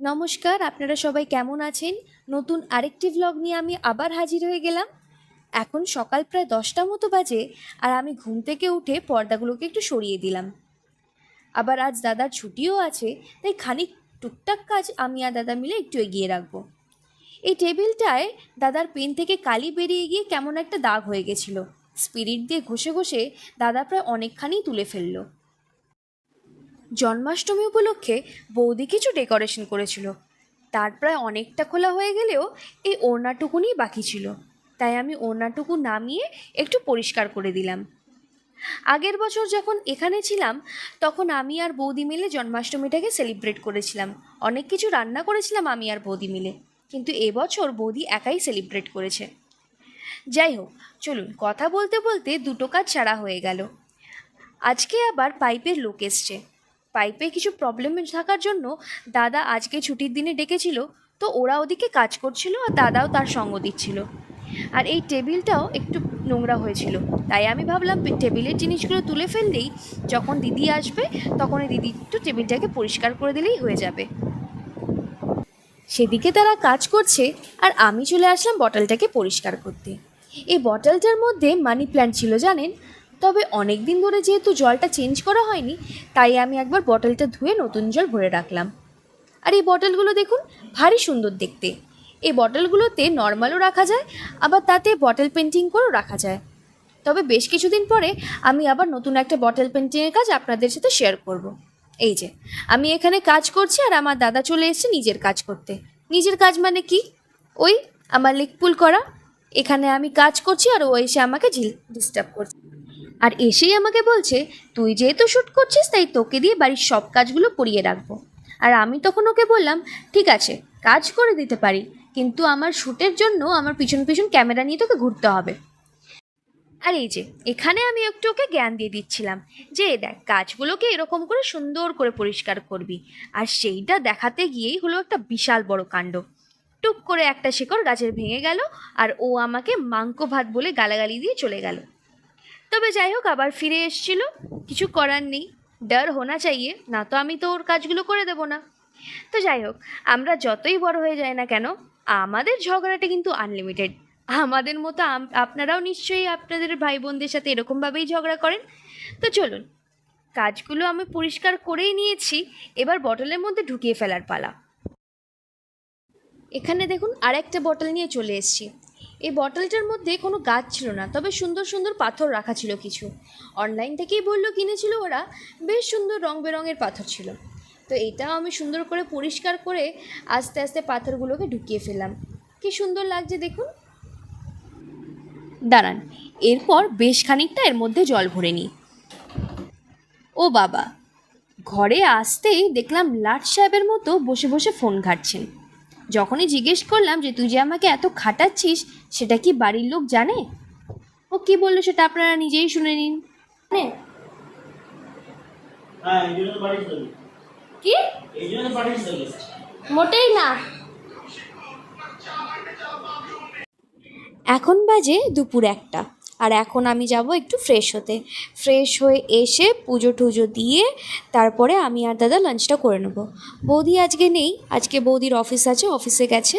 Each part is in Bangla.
নমস্কার, আপনারা সবাই কেমন আছেন? নতুন আরেকটি ভ্লগ নিয়ে আমি আবার হাজির হয়ে গেলাম। এখন সকাল প্রায় দশটা মতো বাজে আর আমি ঘুম থেকে উঠে পর্দাগুলোকে একটু সরিয়ে দিলাম। আবার আজ দাদার ছুটিও আছে, তাই খানিক টুকটাক কাজ আমি আর দাদা মিলে একটু এগিয়ে রাখব। এই টেবিলটায় দাদার পেন থেকে কালি বেরিয়ে গিয়ে কেমন একটা দাগ হয়ে গেছিল। স্পিরিট দিয়ে ঘষে ঘষে দাদা প্রায় অনেকখানি তুলে ফেলল। জন্মাষ্টমী উপলক্ষে বৌদি কিছু ডেকোরেশন করেছিল। তার প্রায় অনেকটা খোলা হয়ে গেলেও এই ওড়নাটুকুনি বাকি ছিল। তাই আমি ওড়নাটুকু নামিয়ে একটু পরিষ্কার করে দিলাম। আগের বছর যখন এখানে ছিলাম, তখন আমি আর বৌদি মিলে জন্মাষ্টমীটাকে সেলিব্রেট করেছিলাম। অনেক কিছু রান্না করেছিলাম আমি আর বৌদি মিলে। কিন্তু এবছর বৌদি একাই সেলিব্রেট করেছে। যাই হোক, চলুন কথা বলতে বলতে দুটো কাজ ছাড়া হয়ে গেল। আজকে আবার পাইপের লোক এসছে। পাইপে কিছু প্রবলেম থাকার জন্য দাদা আজকে ছুটির দিনে ডেকেছিল, তো ওরা ওদিকে কাজ করছিল আর দাদাও তার সঙ্গ দিচ্ছিল। আর এই টেবিলটাও একটু নোংরা হয়েছিল। তাই আমি ভাবলাম টেবিলের জিনিসগুলো তুলে ফেললেই যখন দিদি আসবে, তখন দিদি একটু টেবিলটাকে পরিষ্কার করে দিলেই হয়ে যাবে। সেদিকে তারা কাজ করছে আর আমি চলে আসলাম বটলটাকে পরিষ্কার করতে। এই বটলটার মধ্যে মানি প্ল্যান্ট ছিল জানেন? তবে অনেক দিন ধরে যেহেতু জলটা চেঞ্জ করা হয়নি, তাই আমি একবার বটলটা ধুয়ে নতুন জল ভরে রাখলাম। আর এই বটলগুলো দেখুন, ভারী সুন্দর দেখতে। এই বটলগুলোতে নর্মালও রাখা যায়, আবার তাতে বটল পেন্টিং করেও রাখা যায়। তবে বেশ কিছুদিন পরে আমি আবার নতুন একটা বটল পেন্টিংয়ের কাজ আপনাদের সাথে শেয়ার করব। এই যে, আমি এখানে কাজ করছি আর আমার দাদা চলে এসেছে নিজের কাজ করতে। নিজের কাজ মানে কি? ওই আমার লিকপুল করা, এখানে আমি কাজ করছি আর ও এসে আমাকে ডিস্টার্ব করছে। আর এসেই আমাকে বলছে, তুই যেহেতু শ্যুট করছিস, তাই তোকে দিয়ে বাড়ির সব কাজগুলো করিয়ে রাখব। আর আমি তখন ওকে বললাম, ঠিক আছে, কাজ করে দিতে পারি, কিন্তু আমার শ্যুটের জন্য আমার পিছন পিছন ক্যামেরা নিয়ে তোকে ঘুরতে হবে। আর এই যে, এখানে আমি একটু ওকে জ্ঞান দিয়ে দিচ্ছিলাম যে, দেখ গাছগুলোকে এরকম করে সুন্দর করে পরিষ্কার করবি। আর সেইটা দেখাতে গিয়েই হলো একটা বিশাল বড় কাণ্ড। টুক করে একটা শিকড় গাছের ভেঙে গেল, আর ও আমাকে মাংকো ভাত বলে গালাগালি দিয়ে চলে গেল। তবে যাই হোক, আবার ফিরে এসছিল। কিছু করার নেই। ডর হোনা চাইয়ে, না তো আমি তো ওর কাজগুলো করে দেবো না। তো যাই হোক, আমরা যতই বড় হয়ে যাই না কেন, আমাদের ঝগড়াটা কিন্তু আনলিমিটেড আমাদের মতো আপনারাও নিশ্চয়ই আপনাদের ভাই বোনদের সাথে এরকমভাবেই ঝগড়া করেন। তো চলুন, কাজগুলো আমি পরিষ্কার করেই নিয়েছি। এবার বটলের মধ্যে ঢুকিয়ে ফেলার পালা। এখানে দেখুন, আরেকটা বটল নিয়ে চলে এসেছি। এই বটলটার মধ্যে কোনো গাছ ছিল না, তবে সুন্দর সুন্দর পাথর রাখা ছিল কিছু। অনলাইন থেকেই বলল কিনেছিল ওরা, বেশ সুন্দর রং বেরঙের পাথর ছিল। তো এটাও আমি সুন্দর করে পরিষ্কার করে আস্তে আস্তে পাথরগুলোকে ঢুকিয়ে ফেললাম। কি সুন্দর লাগছে দেখুন। দাঁড়ান, এরপর বেশ খানিকটা এর মধ্যে জল ভরে নিই। ও বাবা, ঘরে আসতেই দেখলাম লাট সাহেবের মতো বসে বসে ফোন ঘাটছেন। যখনই জিজ্ঞেস করলাম যে, তুই যে আমাকে এত খাটাচ্ছিস সেটা কি বাড়ির লোক জানে? ও কি বলল সেটা আপনারা নিজেই শুনে নিন। হ্যাঁ জন্য পাঠিয়েছিল কি? মোটেই না। এখন বাজে দুপুর একটা আর এখন আমি যাব একটু ফ্রেশ হতে। ফ্রেশ হয়ে এসে পুজো টুজো দিয়ে তারপরে আমি আর দাদা লাঞ্চটা করে নেব। বৌদি আজকে নেই আজকে বৌদির অফিস আছে অফিসে গেছে।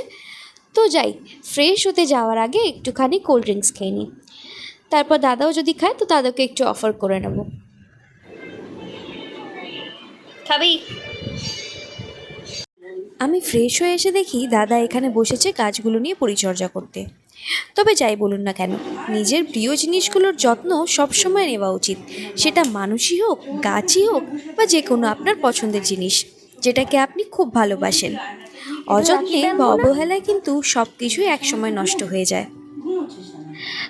তো যাই ফ্রেশ হতে যাওয়ার আগে একটুখানি কোল্ড ড্রিঙ্কস খেয়ে নিই। তারপর দাদাও যদি খায়, তো দাদাকে একটু অফার করে নেব। খাবি? আমি ফ্রেশ হয়ে এসে দেখি দাদা এখানে বসেছে গাছগুলো নিয়ে পরিচর্যা করতে। তবে যাই বলুন না কেন, নিজের প্রিয় জিনিসগুলোর যত্ন সবসময় নেওয়া উচিত। সেটা মানুষই হোক, গাছই হোক, বা যে কোনো আপনার পছন্দের জিনিস, যেটাকে আপনি খুব ভালোবাসেন। অযত্নে বা অবহেলায় কিন্তু সব কিছুই একসময় নষ্ট হয়ে যায়।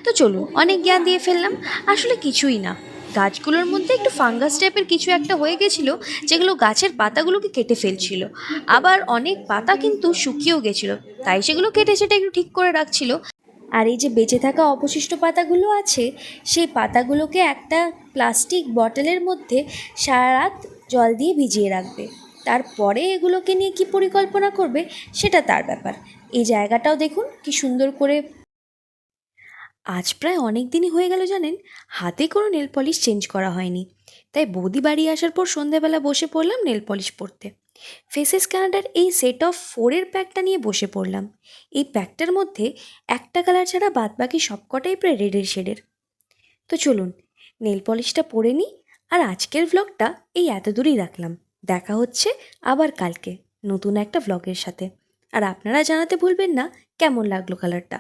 তো চলুন অনেক জ্ঞান দিয়ে ফেললাম। আসলে কিছুই না। গাছগুলোর মধ্যে একটু ফাঙ্গাস টাইপের কিছু একটা হয়ে গেছিল যেগুলো গাছের পাতাগুলোকে কেটে ফেলছিল। আবার অনেক পাতা কিন্তু শুকিয়েও গেছিল তাই সেগুলো কেটে সেটা একটু ঠিক করে রাখছিল। আর এই যে বেঁচে থাকা অবশিষ্ট পাতাগুলো আছে সেই পাতাগুলোকে একটা প্লাস্টিক বটলের মধ্যে সারা রাত জল দিয়ে ভিজিয়ে রাখবে। তারপরে এগুলোকে নিয়ে কি পরিকল্পনা করবে, সেটা তার ব্যাপার। এই জায়গাটাও দেখুন কি সুন্দর করে। আজ প্রায় অনেক দিনই হয়ে গেল জানেন, হাতে কোনো নেল পলিশ চেঞ্জ করা হয়নি। তাই বৌদি বাড়ি আসার পর সন্ধ্যাবেলা বসে পড়লাম নেল পলিশ পরতে। ফেসেস কানাডার এই সেট অফ ফোরের প্যাকটা নিয়ে বসে পড়লাম। এই প্যাকটার মধ্যে একটা কালার ছাড়া বাদ বাকি সবকটাই প্রায় রেডের শেডের। তো চলুন, নেল পলিশটা পরে নিই, আর আজকের ভ্লগটা এই এত দূরই রাখলাম। দেখা হচ্ছে আবার কালকে নতুন একটা ব্লগের সাথে। আর আপনারা জানাতে ভুলবেন না, কেমন লাগল কালারটা